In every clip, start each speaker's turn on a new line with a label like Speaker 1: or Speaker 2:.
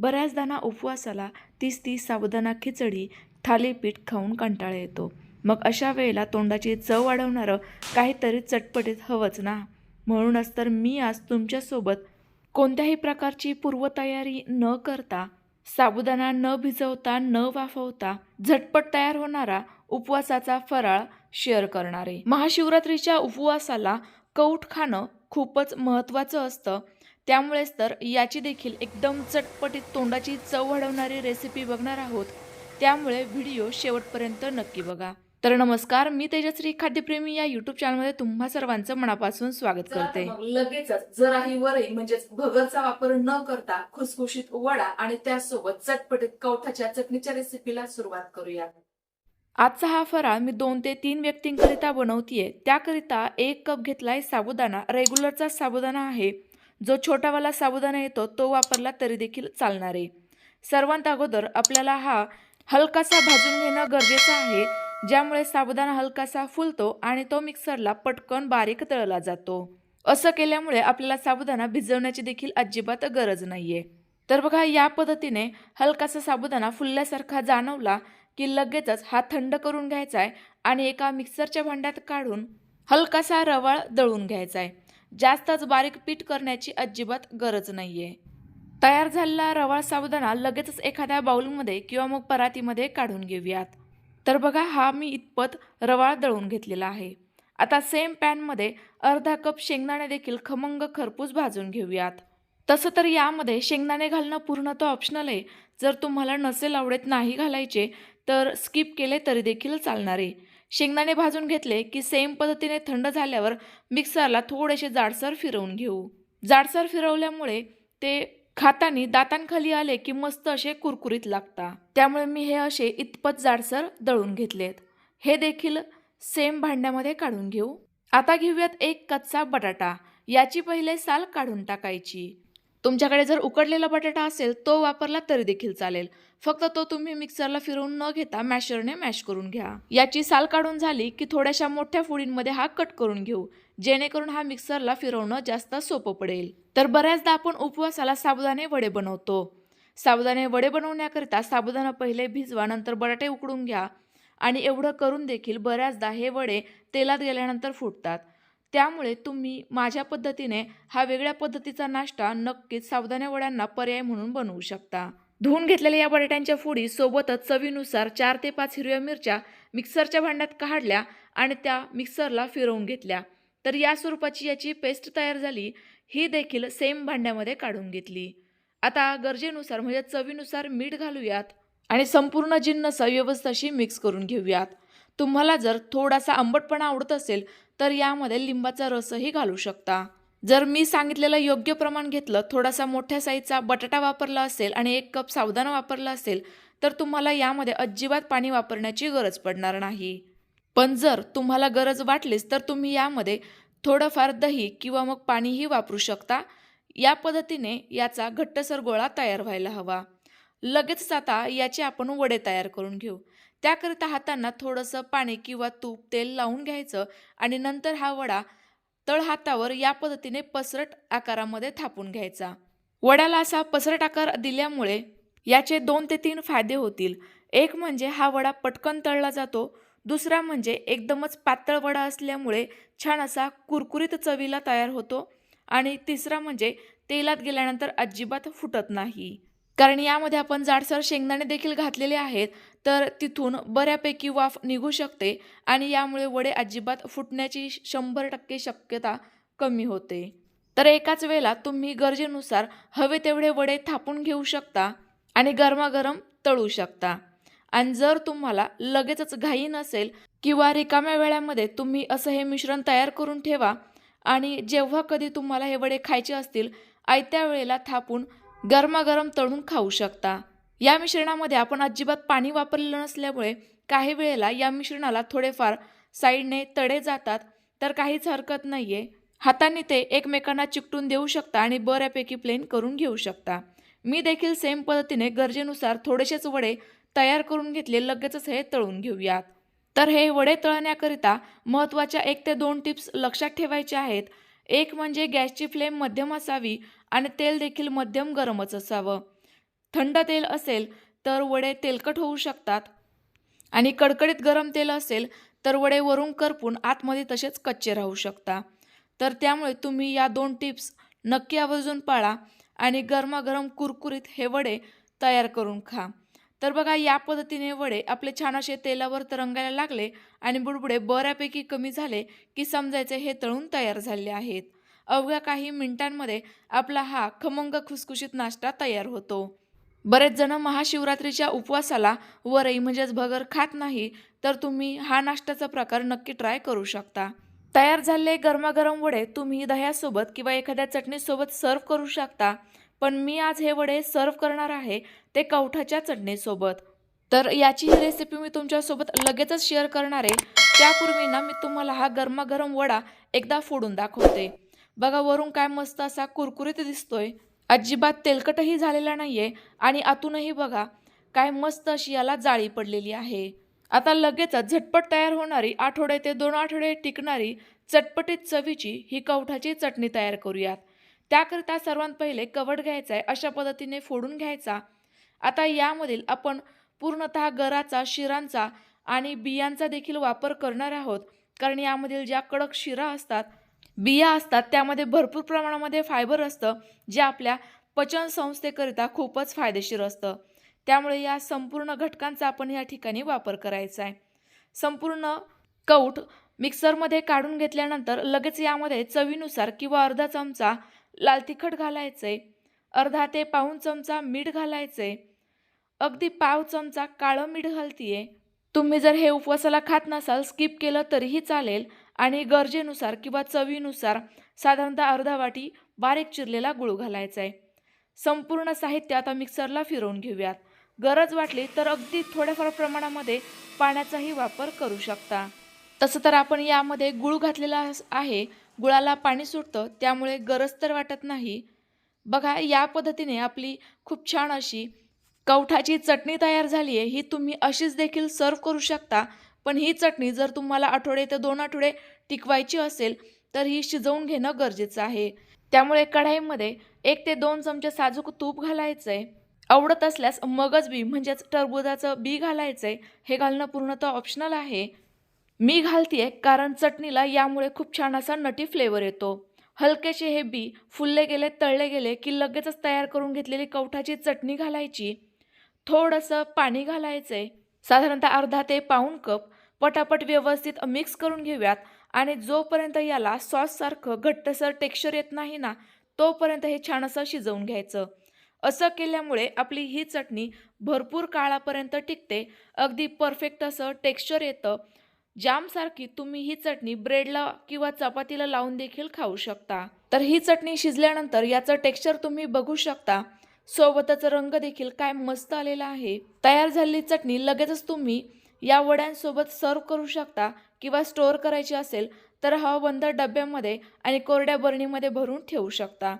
Speaker 1: बऱ्याचदा ना उपवासाला तीस तीस साबुदाणा खिचडी थालीपीठ खाऊन कंटाळा येतो. मग अशा वेळेला तोंडाची चव वाढवणारं काहीतरी चटपटीत हवंच ना? म्हणूनच तर मी आज तुमच्यासोबत कोणत्याही प्रकारची पूर्वतयारी न करता साबुदाणा न भिजवता न वाफवता झटपट तयार होणारा उपवासाचा फराळ शेअर करणारे महाशिवरात्रीच्या उपवासाला कौट खाणं खूपच महत्त्वाचं असतं. त्यामुळेच तर याची देखील एकदम चटपटीत तोंडाची चव वाढवणारी रेसिपी बघणार आहोत. त्यामुळे व्हिडिओ शेवटपर्यंत नक्की बघा. तर नमस्कार मी तेजश्री खाद्यप्रेमी या युट्यूब चॅनलमध्ये तुम्हा सर्वांचं मनापासून स्वागत करते.
Speaker 2: मग लगेचच जराही वरई म्हणजेच भगरचा वापर न करता खुसखुशीत वडा आणि त्यासोबत चटपटीत कवठाच्या चटणीच्या रेसिपीला सुरुवात करूया.
Speaker 1: आजचा हा फराळ मी दोन ते तीन व्यक्तींकरिता बनवतीये. त्याकरिता एक कप घेतलाय साबुदाणा रेग्युलरचा साबुदाणा आहे. जो छोटावाला साबुदाणा येतो तो वापरला तरी देखील चालणार. आहे सर्वांत अगोदर आपल्याला हा हलकासा भाजून घेणं गरजेचं आहे ज्यामुळे साबुदाणा हलकासा फुलतो आणि तो मिक्सरला पटकन बारीक तळला जातो. असं केल्यामुळे आपल्याला साबुदाणा भिजवण्याची देखील अजिबात गरज नाही आहे तर बघा या पद्धतीने हलकासा साबुदाणा फुलल्यासारखा जाणवला की लगेचच हा थंड करून घ्यायचा आहे आणि एका मिक्सरच्या भांड्यात काढून हलकासा रवाळ दळून घ्यायचा आहे जास्तच बारीक पीठ करण्याची अजिबात गरज नाही आहे तयार झालेला रवाळ साबुदाणा लगेचच एखाद्या बाउलमध्ये किंवा मग परातीमध्ये काढून घेऊयात. तर बघा हा मी इतपत रवाळ दळून घेतलेला आहे. आता सेम पॅनमध्ये अर्धा कप शेंगदाणे देखील खमंग खरपूस भाजून घेऊयात. तसं तर यामध्ये शेंगदाणे घालणं पूर्णतः ऑप्शनल आहे. जर तुम्हाला नसेल आवडत नाही घालायचे तर स्किप केले तरी देखील चालणार आहे. शेंगदाणे भाजून घेतले की सेम पद्धतीने थंड झाल्यावर मिक्सरला थोडेसे जाडसर फिरवून घेऊ. जाडसर फिरवल्यामुळे ते खातानी दातांखाली आले की मस्त असे कुरकुरीत लागतात त्यामुळे मी हे असे इतपत जाडसर दळून घेतलेत. हे देखील सेम भांड्यामध्ये काढून घेऊ. आता घेऊयात एक कच्चा बटाटा. याची पहिले साल काढून टाकायची. तुमच्याकडे जर उकडलेला बटाटा असेल तो वापरला तरी देखील चालेल. फक्त तो तुम्ही मिक्सरला फिरवून न घेता मॅशरने मॅश करून घ्या. याची साल काढून झाली की थोड्याशा मोठ्या फुडींमध्ये हा कट करून घेऊ जेणेकरून हा मिक्सरला फिरवणं जास्त सोपं पडेल. तर बऱ्याचदा आपण उपवासाला साबुदाणे वडे बनवतो. साबुदाणे वडे बनवण्याकरिता साबुदाणा पहिले भिजवा नंतर बटाटे उकडून घ्या. आणि एवढं करून देखील बऱ्याचदा हे वडे तेलात गेल्यानंतर फुटतात. त्यामुळे तुम्ही माझ्या पद्धतीने हा वेगळ्या पद्धतीचा नाश्ता नक्कीच सावधान्या वड्यांना पर्याय म्हणून बनवू शकता. धुवून घेतलेल्या या बटाट्यांच्या फोडी सोबतच चवीनुसार चार ते पाच हिरव्या मिरच्या मिक्सरच्या भांड्यात काढल्या आणि त्या मिक्सरला फिरवून घेतल्या. तर या स्वरूपाची याची पेस्ट तयार झाली ही देखील सेम भांड्यामध्ये काढून घेतली. आता गरजेनुसार म्हणजे चवीनुसार मीठ घालूयात आणि संपूर्ण जिन्नस व्यवस्थित अशी मिक्स करून घेऊयात. तुम्हाला जर थोडासा आंबटपणा आवडत असेल तर यामध्ये लिंबाचा रसही घालू शकता. जर मी सांगितलेलं योग्य प्रमाण घेतलं थोडासा मोठ्या साईजचा बटाटा वापरला असेल आणि एक कप सावधान वापरला असेल तर तुम्हाला यामध्ये अजिबात पाणी वापरण्याची गरज पडणार नाही. पण जर तुम्हाला गरज वाटलीच तर तुम्ही यामध्ये थोडंफार दही किंवा मग पाणीही वापरू शकता. या पद्धतीने याचा घट्टसर गोळा तयार व्हायला हवा. लगेचच आता याचे आपण वडे तयार करून घेऊ. त्याकरिता हातांना थोडंसं पाणी किंवा तूप तेल लावून घ्यायचं आणि नंतर हा वडा तळ हातावर या पद्धतीने पसरट आकारामध्ये थापून घ्यायचा. वड्याला असा पसरट आकार दिल्यामुळे याचे दोन ते तीन फायदे होतील. एक म्हणजे हा वडा पटकन तळला जातो. दुसरा म्हणजे एकदमच पातळ वडा असल्यामुळे छान असा कुरकुरीत चवीला तयार होतो. आणि तिसरा म्हणजे तेलात गेल्यानंतर अजिबात फुटत नाही. कारण यामध्ये आपण जाडसर शेंगदाणे देखील घातलेले आहेत तर तिथून बऱ्यापैकी वाफ निघू शकते आणि यामुळे वडे अजिबात फुटण्याची शंभर टक्के शक्यता कमी होते. तर एकाच वेळेला तुम्ही गरजेनुसार हवे तेवढे वडे थापून घेऊ शकता आणि गरमागरम तळू शकता. आणि जर तुम्हाला लगेचच घाई नसेल किंवा रिकाम्या वेळामध्ये तुम्ही असं हे मिश्रण तयार करून ठेवा आणि जेव्हा कधी तुम्हाला हे वडे खायचे असतील आयत्या वेळेला थापून गरमागरम तळून खाऊ शकता. या मिश्रणामध्ये आपण अजिबात पाणी वापरलेलं नसल्यामुळे काही वेळेला या मिश्रणाला थोडेफार साईडने तडे जातात तर काहीच हरकत नाही आहे हाताने ते एकमेकांना चिकटून देऊ शकता आणि बऱ्यापैकी प्लेन करून घेऊ शकता. मी देखील सेम पद्धतीने गरजेनुसार थोडेसेच वडे तयार करून घेतले लगेचच हे तळून घेऊयात. तर हे वडे तळण्याकरिता महत्त्वाच्या एक ते दोन टिप्स लक्षात ठेवायच्या आहेत. एक म्हणजे गॅसची फ्लेम मध्यम असावी आणि तेल देखील मध्यम गरमच असावं. थंड तेल असेल तर वडे तेलकट होऊ शकतात आणि कडकडीत गरम तेल असेल तर वडे वरून करपून आतमध्ये तसेच कच्चे राहू शकता. तर त्यामुळे तुम्ही या दोन टिप्स नक्की आवर्जून पाळा आणि गरमागरम कुरकुरीत हे वडे तयार करून खा. तर बघा या पद्धतीने वडे आपले छान असे तेलावर तरंगायला लागले आणि बुडबुडे बऱ्यापैकी कमी झाले की समजायचे हे तळून तयार झाले आहेत. अवघ्या काही मिनिटांमध्ये आपला हा खमंग खुसखुशीत नाश्ता तयार होतो. बरेच जण महाशिवरात्रीच्या उपवासाला वरई म्हणजेच भगर खात नाही तर तुम्ही हा नाश्त्याचा प्रकार नक्की ट्राय करू शकता. तयार झालेले गरमागरम वडे तुम्ही दह्यासोबत किंवा एखाद्या चटणीसोबत सर्व करू शकता पण मी आज हे वडे सर्व करणार आहे ते कवठाच्या चटणीसोबत. तर याची ही रेसिपी मी तुमच्यासोबत लगेचच शेअर करणार आहे. त्यापूर्वी ना मी तुम्हाला हा गरमागरम वडा एकदा फोडून दाखवते. बघा वरून काय मस्त असा कुरकुरीत दिसतोय. अजिबात तेलकटही झालेला नाहीये आणि आतूनही बघा काय मस्त अशी याला जाळी पडलेली आहे. आता लगेचच झटपट तयार होणारी आठवडे ते दोन आठवडे टिकणारी चटपटीत चवीची ही कवठाची चटणी तयार करूयात. त्याकरिता सर्वात पहिले कवट घ्यायचा आहे अशा पद्धतीने फोडून घ्यायचा. आता यामधील आपण पूर्णतः गराचा शिरांचा आणि बियांचा देखील वापर करणार आहोत. कारण यामधील ज्या कडक शिरा असतात बिया असतात त्यामध्ये भरपूर प्रमाणामध्ये फायबर असतं जे आपल्या पचन संस्थेकरिता खूपच फायदेशीर असतं. त्यामुळे या संपूर्ण घटकांचा आपण या ठिकाणी वापर करायचा आहे. संपूर्ण कौट मिक्सरमध्ये काढून घेतल्यानंतर लगेच यामध्ये चवीनुसार किंवा अर्धा चमचा लाल तिखट घालायचे अर्धा ते पाऊण चमचा मीठ घालायचे अगदी पाव चमचा काळं मीठ घालतीये. तुम्ही जर हे उपवासाला खात नसाल स्किप केलं तरीही चालेल. आणि गरजेनुसार किंवा चवीनुसार साधारणतः अर्धा वाटी बारीक चिरलेला गुळ घालायचा आहे संपूर्ण साहित्य आता मिक्सरला फिरवून घेऊयात. गरज वाटली तर अगदी थोड्याफार प्रमाणामध्ये पाण्याचाही वापर करू शकता. तसं तर आपण यामध्ये गुळ घातलेला आहे. गुळाला पाणी सुटतं त्यामुळे गरज तर वाटत नाही. बघा या पद्धतीने आपली खूप छान अशी कवठाची चटणी तयार झाली आहे ही तुम्ही अशीच देखील सर्व करू शकता. पण ही चटणी जर तुम्हाला आठवडे ते दोन आठवडे टिकवायची असेल तर ही शिजवून घेणं गरजेचं आहे. त्यामुळे कढाईमध्ये एक ते दोन चमचे साजूक तूप घालायचं आहे आवडत असल्यास मगज बी म्हणजेच टरबुजाचं बी घालायचं आहे हे घालणं पूर्णतः ऑप्शनल आहे. मी घालतीये कारण चटणीला यामुळे खूप छान असा नटी फ्लेवर येतो. हलकेसे हे बी फुलले गेले तळले गेले की लगेचच तयार करून घेतलेली कवठाची चटणी घालायची. थोडंसं पाणी घालायचं आहे साधारणतः अर्धा ते पाऊण कप पटापट व्यवस्थित मिक्स करून घेऊयात आणि जोपर्यंत याला सॉससारखं घट्टसर टेक्स्चर येत नाही ना तोपर्यंत हे छान असं शिजवून घ्यायचं. असं केल्यामुळे आपली ही चटणी भरपूर काळापर्यंत टिकते. अगदी परफेक्ट असं टेक्स्चर येतं. जामसारखी तुम्ही ही चटणी ब्रेडला किंवा चपातीला लावून देखील खाऊ शकता. तर ही चटणी शिजल्यानंतर याचं टेक्स्चर तुम्ही बघू शकता. सोबतच रंग देखील काय मस्त आलेला आहे. तयार झालेली चटणी लगेचच तुम्ही या वड्यांसोबत सर्व करू शकता किंवा स्टोअर करायची असेल तर हवाबंद डब्यामध्ये आणि कोरड्या बरणीमध्ये भरून ठेवू शकता.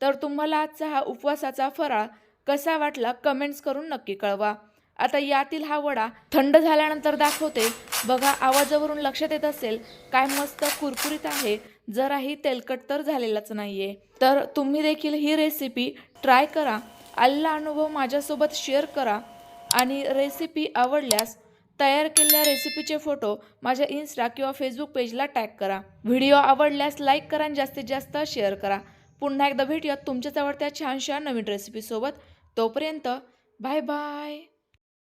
Speaker 1: तर तुम्हाला आजचा हा उपवासाचा फराळ कसा वाटला कमेंट्स करून नक्की कळवा. आता यातील हा वडा थंड झाल्यानंतर दाखवते. बघा आवाजावरून लक्षात येत असेल काय मस्त कुरकुरीत आहे. जराही तेलकट तर झालेलाच नाहीये. तर तुम्ही देखील ही रेसिपी ट्राय करा. आलेला अनुभव माझ्यासोबत शेअर करा आणि रेसिपी आवडल्यास तयार केलेल्या रेसिपीचे फोटो माझ्या इन्स्टा किंवा फेसबुक पेजला टॅग करा. व्हिडिओ आवडल्यास लाईक करा आणि जास्तीत जास्त शेअर करा. पुन्हा एकदा भेटूयात तुमच्याच आवडत्या छानशा नवीन रेसिपीसोबत तोपर्यंत बाय बाय